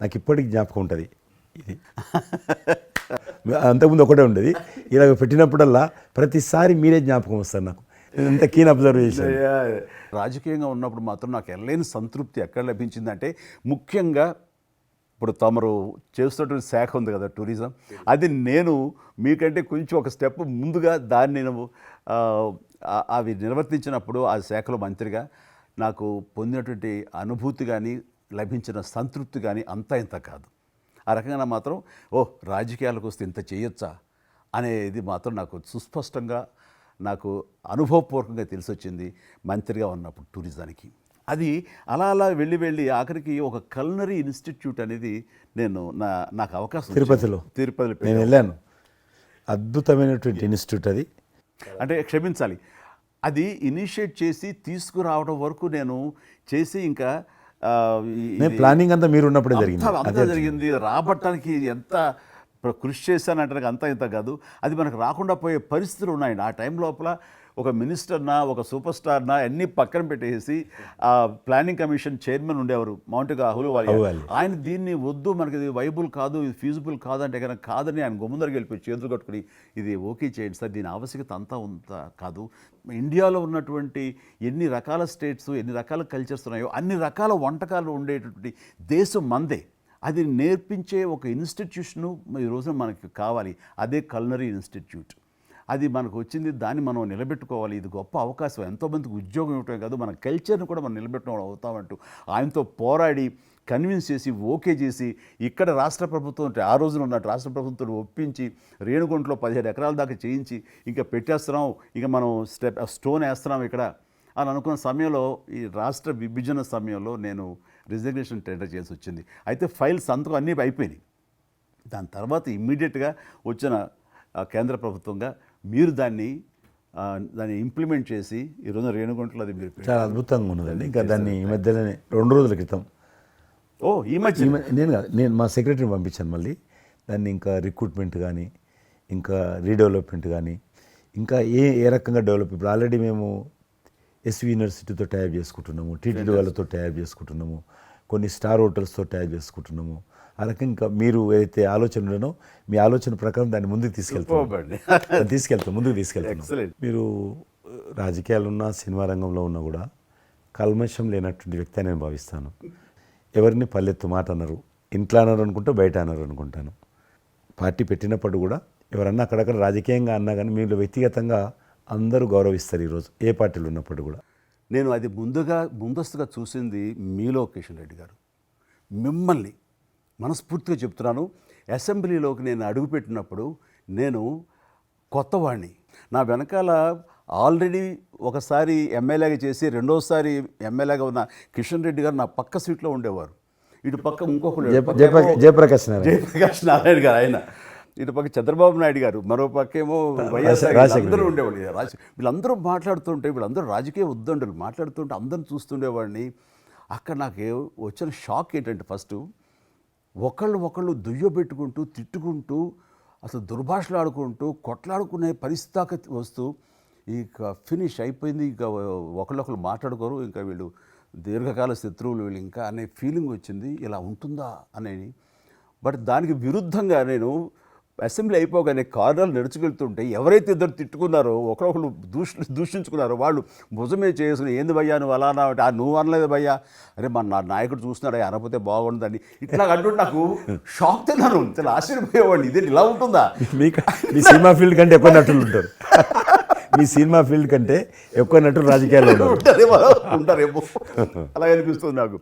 నాకు ఇప్పటికి జ్ఞాపకం ఉంటుంది. ఇది. అంతకుముందు ఒకటే ఉండేది. ఇలా పెట్టినప్పుడల్లా ప్రతిసారి మీరే జ్ఞాపకం వస్తారు నాకు. ఎంత కీన్ అబ్జర్వేషన్ రాజకీయంగా ఉన్నప్పుడు మాత్రం నాకు ఎల్లైన సంతృప్తి ఎక్కడ లభించిందంటే ముఖ్యంగా ఇప్పుడు తమరు చేస్తున్నటువంటి శాఖ ఉంది కదా టూరిజం. అది నేను మీకంటే కొంచెం ఒక స్టెప్ ముందుగా దాన్ని నేను అవి నిర్వర్తించినప్పుడు ఆ శాఖలో మంత్రిగా నాకు పొందినటువంటి అనుభూతి కానీ లభించిన సంతృప్తి కానీ అంతా ఇంత కాదు. ఆ రకంగా మాత్రం ఓ రాజకీయాలకు వస్తే ఇంత చేయొచ్చా? అనేది మాత్రం నాకు సుస్పష్టంగా నాకు అనుభవపూర్వకంగా తెలిసి వచ్చింది మంత్రిగా ఉన్నప్పుడు టూరిజానికి. అది అలా అలా వెళ్ళి వెళ్ళి ఆఖరికి ఒక కల్నరీ ఇన్స్టిట్యూట్ అనేది నేను నా నాకు అవకాశం. తిరుపతిలో? తిరుపతిలో నేను వెళ్ళాను. అద్భుతమైనటువంటి ఇన్స్టిట్యూట్ అది. అంటే క్షమించాలి. అది ఇనిషియేట్ చేసి తీసుకురావడం వరకు నేను చేసి ఇంకా ప్లానింగ్ అంతా మీరు ఉన్నప్పుడే జరిగింది. అంతా జరిగింది. రాబట్టడానికి ఎంత కృషి చేశానంటే అంతా ఇంత కాదు. అది మనకు రాకుండా పోయే పరిస్థితులు ఉన్నాయండి ఆ టైం లోపల ఒక మినిస్టర్నా ఒక సూపర్ స్టార్నా అన్ని పక్కన పెట్టేసి ఆ ప్లానింగ్ కమిషన్ చైర్మన్ ఉండేవారు మౌంట్ అహులు అహ్లూవాలియా. ఆయన దీన్ని వద్దు మనకి ఇది వైబుల్ కాదు ఇది ఫీజిబుల్ కాదు అంటే కనుక కాదని ఆయన గుమ్మందరికి వెళ్ళిపోయి చేతులు కట్టుకుని ఇది ఓకే చేయండి సార్ దీని ఆవశ్యకత అంతా ఉంత కాదు. ఇండియాలో ఉన్నటువంటి ఎన్ని రకాల స్టేట్స్ ఎన్ని రకాల కల్చర్స్ ఉన్నాయో అన్ని రకాల వంటకాలు ఉండేటటువంటి దేశం మందే. అది నేర్పించే ఒక ఇన్స్టిట్యూషను ఈ రోజున మనకి కావాలి. అదే కల్నరీ ఇన్స్టిట్యూట్. అది మనకు వచ్చింది దాన్ని మనం నిలబెట్టుకోవాలి. ఇది గొప్ప అవకాశం. ఎంతోమందికి ఉద్యోగం ఇవ్వటమే కాదు మన కల్చర్ని కూడా మనం నిలబెట్టుకోవడం అవుతామంటూ ఆయనతో పోరాడి కన్విన్స్ చేసి ఓకే చేసి ఇక్కడ రాష్ట్ర ప్రభుత్వం ఆ రోజున ఉన్న రాష్ట్ర ప్రభుత్వం ఒప్పించి రేణుగుంటలో పదిహేడు ఎకరాల దాకా చేయించి ఇంకా పెట్టేస్తున్నాం ఇంకా మనం స్టెప్ స్టోన్ వేస్తున్నాం ఇక్కడ అని అనుకున్న సమయంలో ఈ రాష్ట్ర విభజన సమయంలో నేను రిజర్వేషన్ టెండర్ చేసి వచ్చింది. అయితే ఫైల్ సంతకం అన్నీ అయిపోయినాయి. దాని తర్వాత ఇమ్మీడియట్గా వచ్చిన కేంద్ర ప్రభుత్వంగా మీరు దాన్ని దాన్ని ఇంప్లిమెంట్ చేసి ఈ రోజున రేణుగుంటలో అది మీరు. చాలా అద్భుతంగా ఉన్నదండి. ఇంకా దాన్ని ఈ మధ్యలోనే రెండు రోజుల క్రితం. ఓ ఈ మధ్య నేను కాదు, నేను మా సెక్రటరీని పంపించాను మళ్ళీ. దాన్ని ఇంకా రిక్రూట్మెంట్ కానీ ఇంకా రీడెవలప్మెంట్ కానీ ఇంకా ఏ ఏ రకంగా డెవలప్ ఇప్పుడు ఆల్రెడీ మేము ఎస్వి యూనివర్సిటీతో టైప్ చేసుకుంటున్నాము టీటీడీ వాళ్ళతో టైప్ చేసుకుంటున్నాము. కొన్ని స్టార్ హోటల్స్తో టైప్ చేసుకుంటున్నాము. ఆ రకంగా ఇంకా మీరు ఏదైతే ఆలోచన ఉండనో మీ ఆలోచన ప్రకారం దాన్ని ముందుకు తీసుకెళ్తాం తీసుకెళ్తాం ముందుకు తీసుకెళ్తాం. మీరు రాజకీయాలు ఉన్నా సినిమా రంగంలో ఉన్నా కూడా కల్మషం లేనటువంటి వ్యక్తి అని నేను భావిస్తాను. ఎవరిని పల్లెత్తు మాట అన్నారు ఇంట్లో అన్నారు అనుకుంటే బయట అన్నారు అనుకుంటాను. పార్టీ పెట్టినప్పుడు కూడా ఎవరన్నా అక్కడక్కడ రాజకీయంగా అన్నా కానీ మీరు వ్యక్తిగతంగా అందరూ గౌరవిస్తారు ఈరోజు ఏ పార్టీలు ఉన్నప్పుడు కూడా. నేను అది ముందుగా ముందస్తుగా చూసింది మీలో కిషన్ రెడ్డి గారు. మిమ్మల్ని మనస్ఫూర్తిగా చెప్తున్నాను. అసెంబ్లీలోకి నేను అడుగుపెట్టినప్పుడు నేను కొత్తవాడిని నా వెనకాల ఆల్రెడీ ఒకసారి ఎమ్మెల్యేగా చేసి రెండోసారి ఎమ్మెల్యేగా ఉన్న కిషన్ రెడ్డి గారు నా పక్క సీట్లో ఉండేవారు. ఇటు పక్క ఇంకొకరు జయ- జయప్రకా- జయప్రకాష్ నారాయణ. జయప్రకాష్ నారాయణ గారు ఆయన. ఇటు పక్క చంద్రబాబు నాయుడు గారు మరో పక్క ఏమో వైఎస్ఆర్ అందరూ ఉండేవాళ్ళు. రాజ వీళ్ళందరూ మాట్లాడుతుంటే వీళ్ళందరూ రాజకీయ ఉద్దండులు మాట్లాడుతుంటే అందరిని చూస్తుండేవాడిని. అక్కడ నాకు వచ్చిన షాక్ ఏంటంటే ఫస్ట్ ఒకళ్ళు ఒకళ్ళు దుయ్యబెట్టుకుంటూ తిట్టుకుంటూ అసలు దుర్భాషలు ఆడుకుంటూ కొట్లాడుకునే పరిస్థితి వస్తూ ఇక ఫినిష్ అయిపోయింది. ఇక ఒకళ్ళొకళ్ళు మాట్లాడుకోరు ఇంకా వీళ్ళు దీర్ఘకాల శత్రువులు వీళ్ళు ఇంకా అనే ఫీలింగ్ వచ్చింది. ఇలా ఉంటుందా అనేది. బట్ దానికి విరుద్ధంగా నేను అసెంబ్లీ అయిపోగానే కారులో నడుచుకెళ్తుంటే ఎవరైతే ఇద్దరు తిట్టుకున్నారో ఒకరొకరు దూష దూషించుకున్నారో వాళ్ళు భుజమే చేసుకుని ఏంది భయ్యా నువ్వు అలా అన్నావు? అంటే, "ఆ, నువ్వు అనలేదు భయ్యా. అరే మన నా నాయకుడు చూస్తున్నాడు? అనకపోతే బాగుండదని. ఇట్లా అంటుంటే నాకు షాక్ తిన్నాను. చాలా ఆశ్చర్యపోయేవాడిని ఇది ఇలా ఉంటుందా? మీకు మీ సినిమా ఫీల్డ్ కంటే ఎక్కువ నటులు ఉంటారు. మీ సినిమా ఫీల్డ్ కంటే ఎక్కువ నటులు రాజకీయాల్లో ఉంటారు ఉంటారేమో ఉంటారేమో. అలా అనిపిస్తుంది నాకు.